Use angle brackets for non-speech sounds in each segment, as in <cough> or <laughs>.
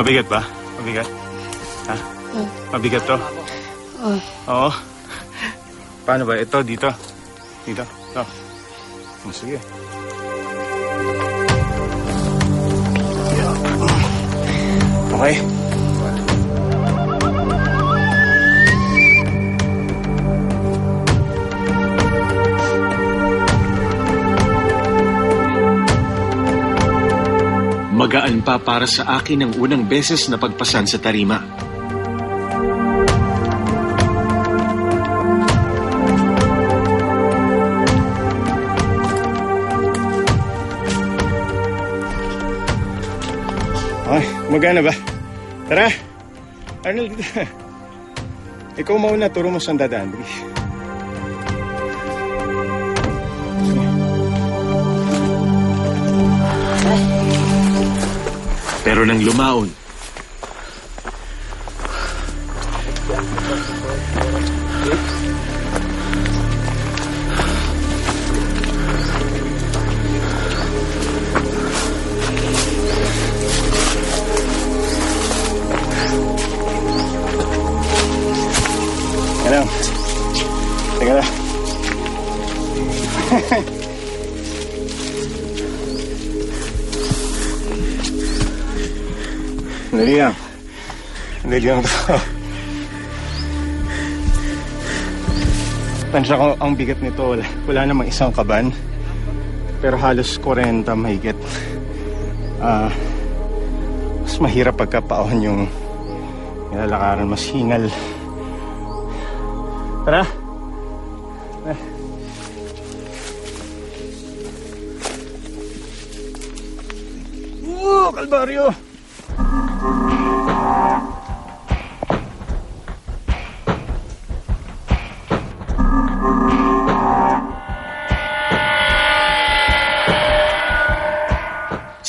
Mabigat ba? Mabigat? Ha? Hmm. Mabigat to? Oh. Oo. Paano ba? Ito, dito. Dito. Ito. Oh, sige. Okay. Magaan pa para sa akin ang unang beses na pagpasan sa tarima. Okay, magana ba? Tara! Arnold. <laughs> Ikaw mauna, turo mo saan dadaan. Bilis. Pero nang lumaon? Teka. Dali lang. <laughs> Dali lang to. Tansya ko, ang bigat nito, wala, wala namang isang kaban. Pero halos 40 mahigit. Ah, mas mahirap pagkapaon yung nilalakaran, mas hingal. Tara. Eh. Uh, Kalbaryo!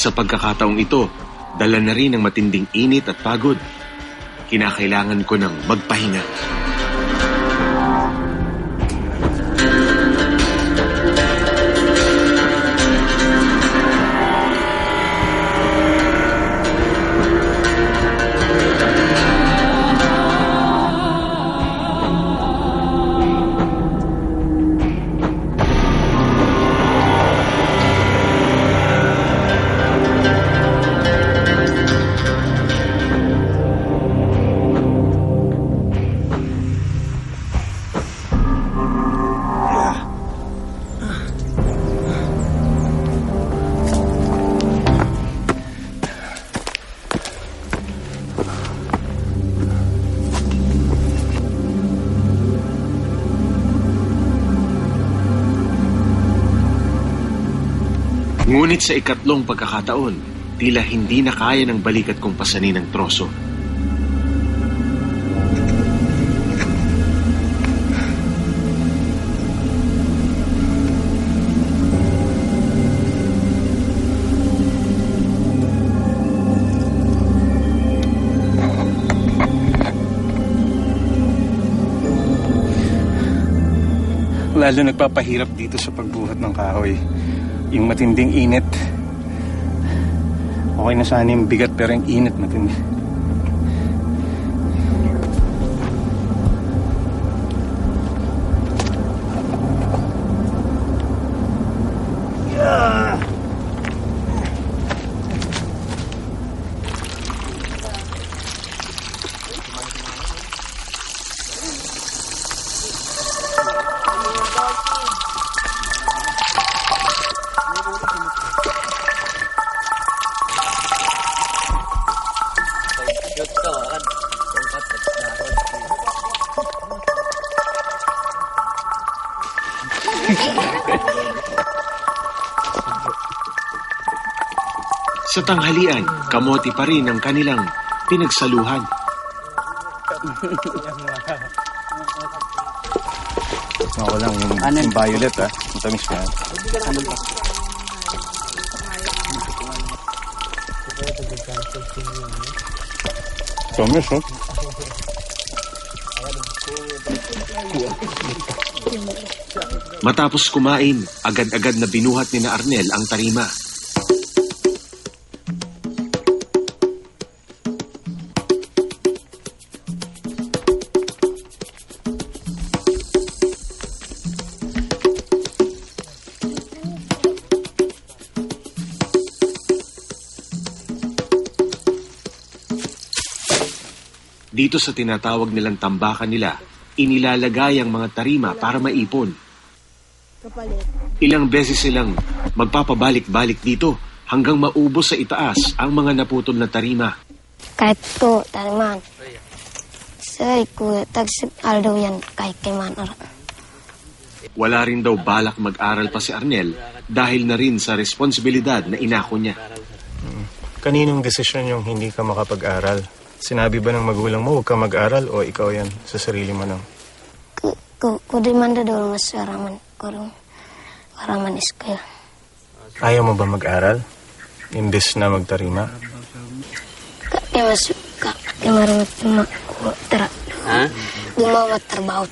Sa pagkakataong ito, dala na rin ng matinding init at pagod. Kinakailangan ko ng magpahinga. Ngunit sa ikatlong pagkakataon, tila hindi na kaya ng balikat kong pasanin ng troso. Lalo nagpapahirap dito sa pagbuhat ng kahoy. Yung matinding init. Okay na sana yung bigat pero yung init matindi. Sa tanghalian, kamote pa rin ang kanilang pinagsaluhan. Ako lang yung, yung violet ah. Matamis ka. Tamis oh. Matapos kumain, agad-agad na binuhat ni na Arnel ang tarima. Dito sa tinatawag nilang tambakan nila, inilalagay ang mga tarima para maipon. Ilang beses silang magpapabalik-balik dito hanggang maubos sa itaas ang mga naputol na tarima. Kahit to, taliman. Say, kuya, tagsip aldaw yan kahit kay manar. Wala rin daw balak mag-aral pa si Arnel dahil na rin sa responsibilidad na inako niya. Kaninong desisyon yung hindi ka makapag-aral? Sinabi ba ng magulang mo huwag ka mag-aral o ikaw yan sa sarili mo lang? Ku, ku, kudi man da daw mas araman. Kurang, araman is kaya. Ayaw mo ba mag-aral? Imbes na magtarima? Ka, kaya mas, ka, kaya maramat tuma, tara. Ha? Di mo matrabaho